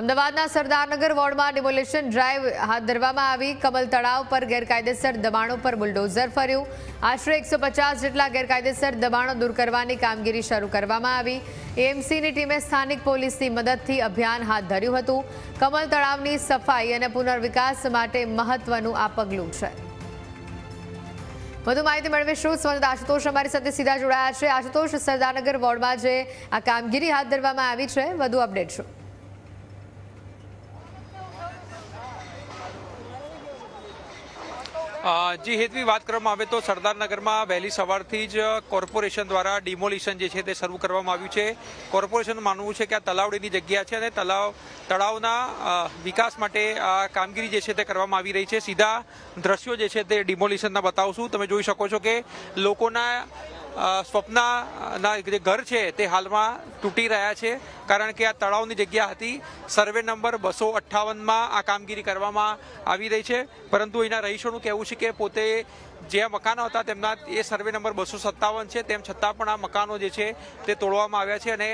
અમદાવાદના સરદારનગર વોર્ડમાં demolition drive હાથ ધરવામાં આવી. કમલ તળાવ પર ગેરકાયદેસર દબાણો પર બુલડોઝર ફર્યું. આશરે એકસો જેટલા ગેરકાયદેસર દબાણો દૂર કરવાની કામગીરી શરૂ કરવામાં આવી. એએમસીની ટીમે સ્થાનિક પોલીસની મદદથી અભિયાન હાથ ધર્યું હતું. કમલ તળાવની સફાઈ અને પુનર્વિકાસ માટે મહત્વનું આ પગલું છે. વધુ માહિતી મેળવીશું. સ્વંદ આશુતોષ અમારી સાથે સીધા જોડાયા છે. આશુતોષ, સરદારનગર વોર્ડમાં જે આ કામગીરી હાથ ધરવામાં આવી છે, વધુ અપડેટ શું? જી, હેતવી વાત કરવામાં આવે તો સરદારનગરમાં વહેલી સવારથી જ કોર્પોરેશન દ્વારા ડિમોલિશન જે છે તે શરૂ કરવામાં આવ્યું છે. કોર્પોરેશનનું માનવું છે કે આ તલાવડીની જગ્યા છે અને તલાવ, તળાવના વિકાસ માટે આ કામગીરી જે છે તે કરવામાં આવી રહી છે. સીધા દ્રશ્યો જે છે તે ડિમોલિશનના બતાવશું તમે જોઈ શકો છો કે લોકોના સ્વપ્નના જે ઘર છે તે હાલમાં તૂટી રહ્યા છે. કારણ કે આ તળાવની જગ્યા હતી. સર્વે નંબર બસો અઠ્ઠાવનમાં આ કામગીરી કરવામાં આવી રહી છે. પરંતુ એના રહીશોનું કહેવું છે કે પોતે જે મકાનો હતા તેમના એ સર્વે નંબર બસો સત્તાવન છે. તેમ છતાં પણ આ મકાનો જે છે તે તોડવામાં આવ્યા છે અને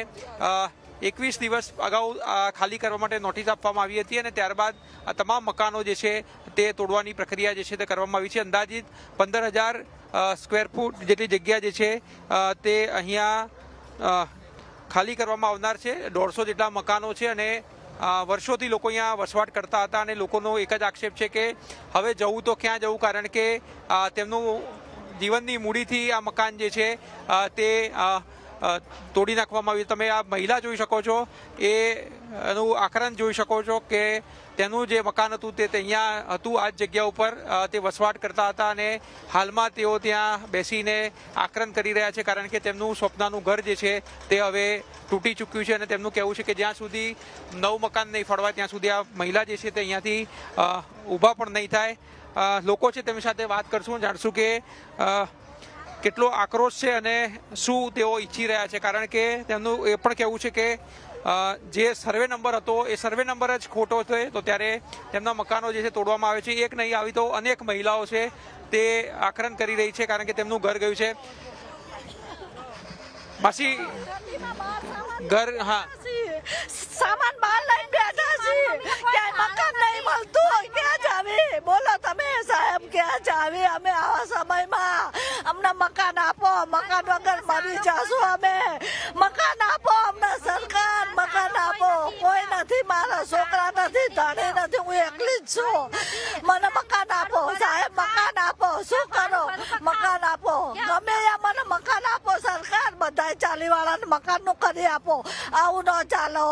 એકવીસ દિવસ અગાઉ ખાલી કરવા માટે નોટિસ આપવામાં આવી હતી અને ત્યારબાદ તમામ મકાનો જે છે તે તોડવાની પ્રક્રિયા જે છે તે કરવામાં આવી છે. અંદાજિત પંદર હજાર સ્ક્વેર ફૂટ જેટલી જગ્યા જે છે તે અહીંયા ખાલી કરવામાં આવનાર છે. દોઢસો જેટલા મકાનો છે અને વર્ષોથી લોકો અહીંયા વસવાટ કરતા હતા અને લોકોનો એક જ આક્ષેપ છે કે હવે જવું તો ક્યાં જવું? કારણ કે તેમનું જીવનની મૂડીથી આ મકાન જે છે તે તોડી નાખવામાં આવી. તમે આ મહિલા જોઈ શકો છો, એ એનું આકરણ જોઈ શકો છો કે તેનું જે મકાન હતું તે અહીંયા હતું. આ જગ્યા ઉપર તે વસવાટ કરતા હતા અને હાલમાં તેઓ ત્યાં બેસીને આકરણ કરી રહ્યા છે કારણ કે તેમનું સ્વપ્નનું ઘર જે છે તે હવે તૂટી ચૂક્યું છે અને તેમનું કહેવું છે કે જ્યાં સુધી નવું મકાન નહીં ફળવાય, ત્યાં સુધી આ મહિલા જે છે તે અહીંયાથી ઊભા પણ નહીં થાય. લોકો છે તેમની સાથે વાત કરશું, જાણશું કે કેટલો આક્રોશ છે અને શું તેઓ ઈચ્છી રહ્યા છે? કારણ કે તેમનું એ પણ કહેવું છે કે જે સર્વે નંબર હતો એ સર્વે નંબર જ ખોટો છે. તો ત્યારે તેમના મકાનો જે છે તોડવામાં આવે છે. એક નહીં આવી તો અનેક મહિલાઓ છે તે આકરણ કરી રહી છે કારણ કે તેમનું ઘર ગયું છે. માસી ઘર હા. સામાન બહાર લઈને બેઠા છીએ ક્યાંય મકાન નહીં મળતું ક્યાં જાવી બોલો તમે સાહેબ ક્યાં જાવી અમે આવા સમયમાં અમને મકાન વગર મરી જાશું અમે. મકાન આપો અમને સરકાર મકાન આપો કોઈ નથી, મારા છોકરા નથી, ધણી નથી, હું એકલી જ છું. મને મકાન આપો સાહેબ મકાન આપો શું કરો મકાન આપો ગમે ત્યાં મને મકાન આપો સરકાર બધા ચાલી વાળાને મકાનનું કરી આપો. આવું ન ચાલો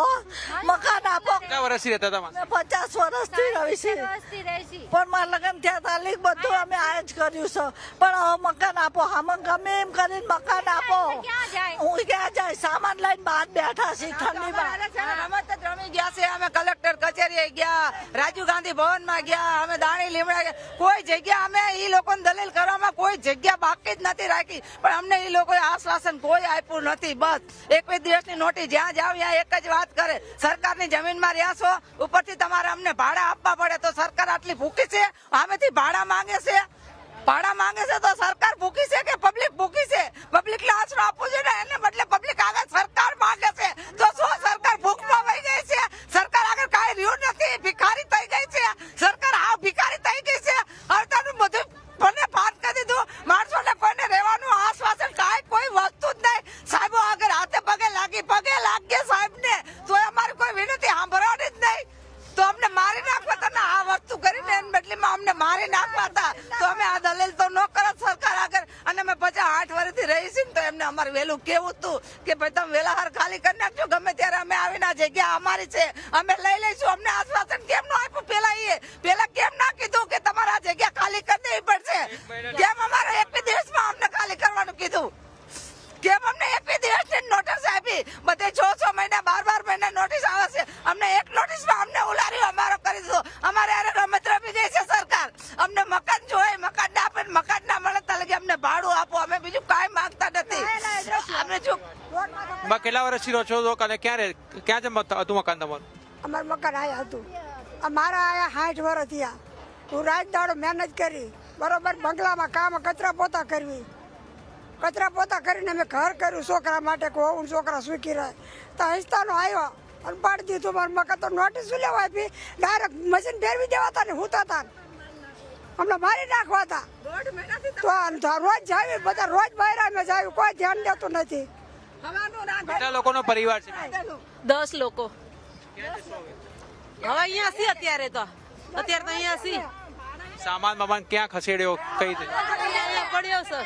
મકાન આપો. કેટલા વર્ષથી રહેતા હતા? અમે પચાસ વર્ષથી રહી છે પણ મારા લગ્ન થયા તાલીક બધું અમે આ જ કર્યું છે. પણ હવે મકાન આપો. અમે ગમે એમ કરીને મકાન આપો. હું ક્યાં જાય? સામાન લઈને બહાર બેઠા છીએ ઠંડીમાં. રમત જ રમી ગયા છે. અમે કલેક્ટર કચેરી ગયા રાજીવ ગાંધી ભવનમાં ગયા અમે દાણી લીમડા ગયા. કોઈ જગ્યા અમે એ લોકોને દલીલ કરવામાં કોઈ જગ્યા બાકી જ નથી રાખી. પણ અમને એ લોકોએ આશ્વાસન કોઈ આપ્યું નથી, બસ. એકવીસ દિવસની નોટિસ જ્યાં જાવ એક જ વાત કરે. સરકારની જમીનમાં રહ્યા છો, ઉપરથી તમારે અમને ભાડા આપવા પડે તો સરકાર આટલી ભૂખી છે? આમેથી ભાડા માંગે છે? ભાડા માંગે છે તો સરકાર ભૂખી છે કે પબ્લિક ભૂખી છે? પબ્લિક ને આશરો આપવો જોઈએ એને બદલે પબ્લિક આગળ સરકાર માંગે છે. તો શું સરકાર ભૂખમાં વહી ગઈ છે? સરકાર આગળ કાંઈ રહ્યું નથી ભિખારી થઈ ગઈ છે સરકાર આ ભિખારી થઈ ગઈ છે હવે તારું બધું મને ભાન કરી દીધું માણસોને કોઈને રહેવાનું આશ્વાસન કાંઈ કોઈ વસ્તુ જ નહીં સાહેબો આગળ હાથે પગે લાગી પગે લાગીએ સાહેબને તો અમારી કોઈ વિનંતી સાંભળવાની જ નહીં તો અમને મારી નાખવા હતા ને આ વસ્તુ કરીને એની બદલીમાં અમને મારી નાખવા હતા. તો અમે આ દલીલ તો ન કરત સરકાર આગળ. અને અમે પચાસ આઠ વર્ષથી રહી છીએ તો એમને અમારે વહેલું કેવું હતું કે ભાઈ તમે વેલા હાર ખાલી કરી નાખજો. ગમે ત્યારે અમે આવીને આ જગ્યા અમારી છે? અમે લઈ લઈશું. અમને આશ્વાસન કેમ ન આપ્યું? પેલા એ પેલા કેમ ના કીધું કે તમારે આ જગ્યા ખાલી કરી દેવી પડશે? કેમ અમારે એક દિવસમાં અમને ખાલી કરવાનું કીધું કેમ અમને એક દિવસની નોટિસ આપી બધે છ છ મહિના બાર બાર મહિના નોટિસ આવે છે અમને એક નોટિસમાં અમને ઉલાર્યું અમારો કરી દીધો અમારે અરે રમત રમી ગઈ છે સરકાર અમને મકાન જોઈએ મકાન ના આપે ને મકાન ના મળે ત્યાં લગી અમને ભાડું આપો અમે બીજું કાંઈ માંગતા નથી અમે જો બા કેટલા વર્ષથી રહો છો? તો અને ક્યારે ક્યાં છે હતું મકાન તમારું? અમારું મકાન આયા હતું. અમારા આયા સાઠ વર્ષ થયા. હું રાત દાડો મહેનત કરી બરોબર બંગલામાં કામ કચરા પોતા કરવી. કચરા પોતા કરીને મેં ઘર કર્યું છોકરા માટે કે હું છોકરા સુખી રહે. તો હસ્તાનો આવ્યો અને પાડી દીધું મારું મકાન. તો નોટિસ લેવા આપી? ડાયરેક્ટ મશીન ફેરવી દેવાતા ને હું હતા હમણાં મારી નાખવાતા તો. આ રોજ જાવી બધા રોજ બહાર જાવી. કોઈ ધ્યાન દેતું નથી. કેટલા લોકોનો પરિવાર છે? દસ લોકો. હવે અહીંયા છીએ અત્યારે તો. અત્યારે તો અહીંયા છીએ. સામાન બામાન ક્યાં ખસેડ્યો? કઈ રીતે? પડ્યો છે.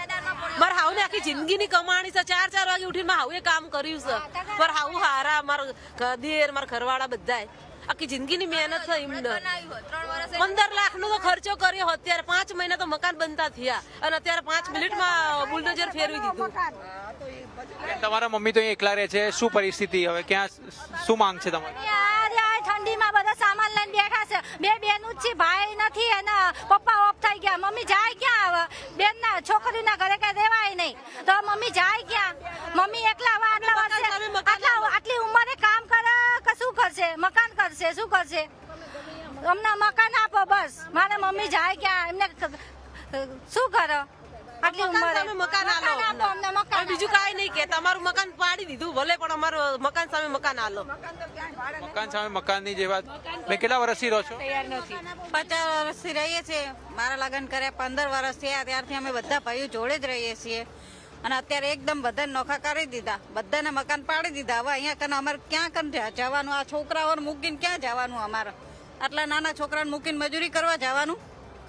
મારા હાઉને આખી જિંદગીની કમાણી છે. ચાર ચાર વાગે ઉઠીને મારા એ કામ કર્યું છે. પર હાઉ હારા મારા દેર મારા ઘરવાળા બધાય આખી જિંદગીની મહેનત થઈ પંદર લાખ નો તો ખર્ચો કર્યો. અત્યારે પાંચ મહિના તો મકાન બનતા થયા. અને અત્યારે પાંચ મિનિટમાં બુલડોઝર ફેરવી દીધું. તમારા મમ્મી તો એકલા રહે છે. શું પરિસ્થિતિ? હવે ક્યાં શું માંગ છે તમારી? ઠંડીમાં બધા સામાન લઈને બેઠા છે. બે બેનું જ છે ભાઈ નથી અને પપ્પા ઓફ થઈ ગયા. મમ્મી જાય ક્યાં હવે? બેનના છોકરીના ઘરે કઈ રેવાય નહીં. તો મમ્મી જાય ક્યાં? મમ્મી એકલા આટલા વર્ષે આટલા આટલી ઉંમરે કામ કરે કે શું કરશે મકાન કરશે? શું કરશે? અમને મકાન આપો બસ. મારે મમ્મી જાય ક્યાં? એમને શું કરો? આટલી મકાન ઉંમરે. સામે મકાન આપો અમને મકાન બીજું કાંઈ નહીં કે તમારું મકાન પાડી દીધું ભલે પણ અમારું મકાન સામે મકાન આલો. મકાન સામે મકાનની જે વાત મેં કેટલા વર્ષથી રહો છો? પચાસ વર્ષથી રહીએ છીએ. મારા લગ્ન કર્યા પંદર વર્ષ થયા. ત્યારથી અમે બધા ભાઈઓ જોડે જ રહીએ છીએ. અને અત્યારે એકદમ બધાને નોખા કરી દીધા. બધાને મકાન પાડી દીધા. હવે અહીંયા કને અમારે ક્યાં કને જવાનું આ છોકરાઓને મૂકીને ક્યાં જવાનું અમારે? આટલા નાના છોકરાને મૂકીને મજૂરી કરવા જવાનું?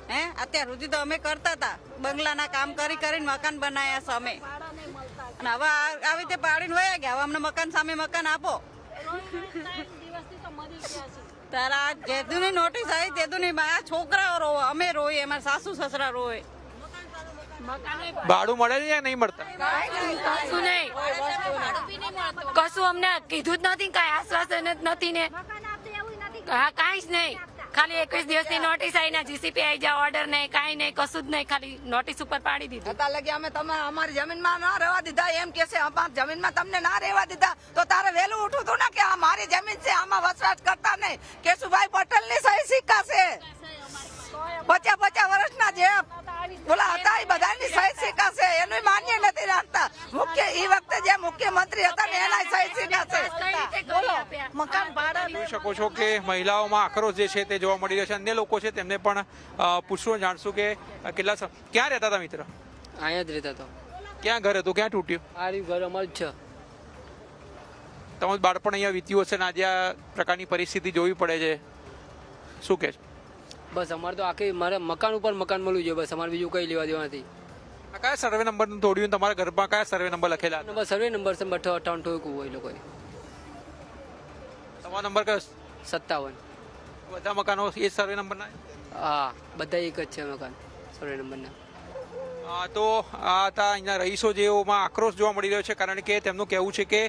હે? અત્યાર સુધી તો અમે કરતા હતા. બંગલાના કામ કરી કરીને મકાન બનાવ્યા છે અમે. અને હવે આવી રીતે પાડીને વયા ગયા. હવે અમને મકાન સામે મકાન આપો. તારા જેદુની નોટિસ આવી, તેદુની છોકરાઓ રોવે. અમે રોઈએ, અમારા સાસુ, સસરા રોવે. ભાડું મળે છે નહીં મળતા? કશું નહીં. કશું અમને કીધું જ નથી કઈ આશ્વાસન જ નથી ને. મકાન આપતું એવું નથી હા કઈ જ નહીં. ખાલી એકવીસ દિવસની નોટિસ આવી ના જીસીપી આવી જાય ઓર્ડર નહીં કાંઈ નહીં કશું જ નહીં. ખાલી નોટિસ ઉપર પાડી દીધું. હતા લગી અમે તમે અમારી જમીનમાં ના રહેવા દીધા. એમ કે છે અમારી જમીનમાં તમને ના રહેવા દીધા. તો તારે વહેલું ઉઠું હતું ને કે આ મારી જમીન છે આમાં વસવાટ કરતા નહીં. કેશુભાઈ પટેલની સહી સિક્કા છે. પચાસ પચાસ વર્ષના જે બોલા હતા એ બધાની સહી સિક્કા છે. એનું માન્ય નથી રાખતા. મુખ્ય એ વખતે જે મુખ્યમંત્રી હતા ને એના સહી સિક્કા છે મકાન જોઈ શકો છો કે મહિલાઓમાં આક્રોશ જે છે તે જોવા મળી રહ્યો છે. અન્ય લોકો છે તેમને પણ અ, પૂછવું જાણશું કે કેટલા ક્યાં રહેતા હતા મિત્ર? અહીંયા જ રહેતા તો ક્યાં ઘર હતું? ક્યાં તૂટ્યું? આ ઘર અમારું છે. તમારું બાળપણ અહીંયા વીત્યું હશે ને આજે આ પ્રકારની પરિસ્થિતિ જોવી પડે છે. શું કે છે બસ અમારે તો આખી મારે મકાન ઉપર મકાન મળવું જોઈએ બસ અમારે બીજું કઈ લેવા દેવા નથી. આ કયા સર્વે નંબર તોડ્યું તમારા ઘરમાં કયા સર્વે નંબર લખેલા? નંબર સર્વે નંબર છે બઠો અઠાવન ઠોકવું હોય લોકોએ. તમારો નંબર કયો? સત્તાવન. બધા મકાનો એ સર્વે નંબરના હા બધા એક જ છે મકાન સર્વે નંબરના તો આ હતા અહીંના રહીશો જેઓમાં આક્રોશ જોવા મળી રહ્યો છે, કારણ કે તેમનું કહેવું છે કે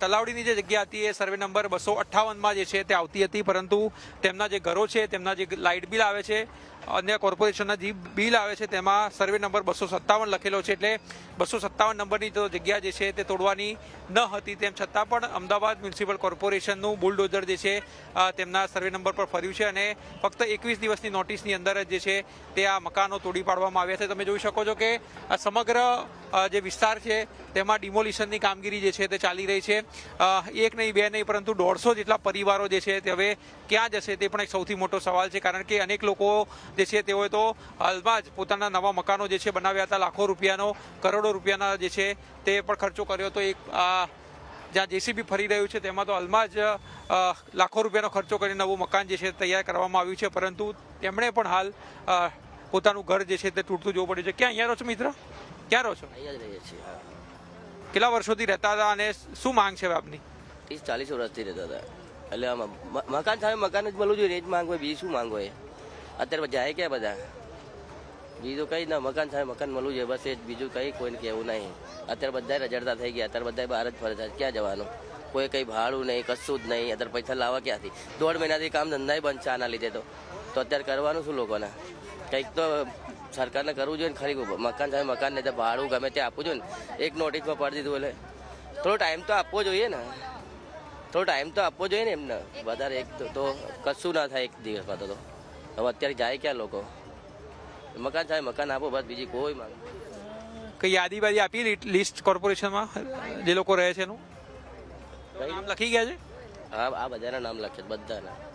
તલાવડીની જે જગ્યા હતી એ સર્વે નંબર બસો અઠ્ઠાવનમાં જે છે તે આવતી હતી, પરંતુ તેમના જે ઘરો છે, તેમના જે લાઇટ બિલ આવે છે અન્ય કોર્પોરેશનના જે બિલ આવે છે તેમાં સર્વે નંબર બસો સત્તાવન લખેલો છે એટલે બસો સત્તાવન નંબરની તો જગ્યા જે છે તે તોડવાની ન હતી તેમ છતાં પણ અમદાવાદ મ્યુનિસિપલ કોર્પોરેશનનું બુલડોઝર જે છે તેમના સર્વે નંબર પર ફર્યું છે અને ફક્ત એકવીસ દિવસની નોટિસની અંદર જ જે છે તે આ મકાનો તોડી પાડવામાં આવ્યા છે. તમે જોઈ શકો છો કે આ સમગ્ર જે વિસ્તાર છે, તેમાં ડિમોલિશનની કામગીરી જે છે તે ચાલી રહી છે. એક નહીં, બે નહીં, પરંતુ દોઢસો જેટલા પરિવારો જે છે તે હવે ક્યાં જશે તે પણ એક સૌથી મોટો સવાલ છે, કારણ કે અનેક લોકો જે છે તેઓએ તો હાલમાં જ પોતાના નવા મકાનો જે છે બનાવ્યા હતા, લાખો રૂપિયાનો, કરોડો રૂપિયાના જે છે તે પણ ખર્ચો કર્યો હતો. એક જ્યાં જેસીબી ફરી રહ્યું છે તેમાં તો હાલમાં જ લાખો રૂપિયાનો ખર્ચો કરીને નવું મકાન જે છે તૈયાર કરવામાં આવ્યું છે, પરંતુ તેમણે પણ હાલ પોતાનું ઘર જે છે તે તૂટતું જોવું પડ્યું છે. ક્યાં અહીંયા રહો છો મિત્ર? ક્યાં રહો છો? અહીંયા જ રહીએ છીએ કેટલા વર્ષોથી રહેતા હતા અને શું માંગ છે આપની? ત્રીસ ચાલીસ વર્ષથી રહેતા હતા. એટલે મકાન સામે મકાન જ મળવું જોઈએ એ જ માંગ હોય બીજું શું માંગ હોય? અત્યારે જાય ક્યાં બધા? બીજું કઈ ના મકાન સામે મકાન મળવું જોઈએ બસ એ જ. બીજું કઈ કોઈને કહેવું નહીં. અત્યારે બધા રજડતા થઈ ગયા અત્યારે બધા બહાર જ ફરતા ક્યાં જવાનું? કોઈ કઈ ભાડું નહીં કશું જ નહીં. અત્યારે પૈસા લાવવા ક્યાંથી? દોઢ મહિનાથી કામ ધંધાય બંધ છે આના લીધે તો. તો અત્યારે કરવાનું શું લોકોને? કંઈક તો સરકારને કરવું જોઈએ ને ખરી મકાન સામે મકાન નહીં ભાડું ગમે તે આપવું જોઈએ ને. એક નોટિસમાં પાડી દીધું એટલે. થોડો ટાઈમ તો આપવો જોઈએ ને. થોડો ટાઈમ તો આપવો જોઈએ ને એમને. વધારે એક તો- કશું ના થાય એક દિવસમાં તો. હવે અત્યારે જાય ક્યાં લોકો? મકાન સામે મકાન આપો બસ બીજી કોઈ માંગ. કઈ યાદી બાદી આપી લિસ્ટ કોર્પોરેશનમાં જે લોકો રહે છે એનું? નામ લખી ગયા છે? હા આ બધાના નામ લખે છે બધાના.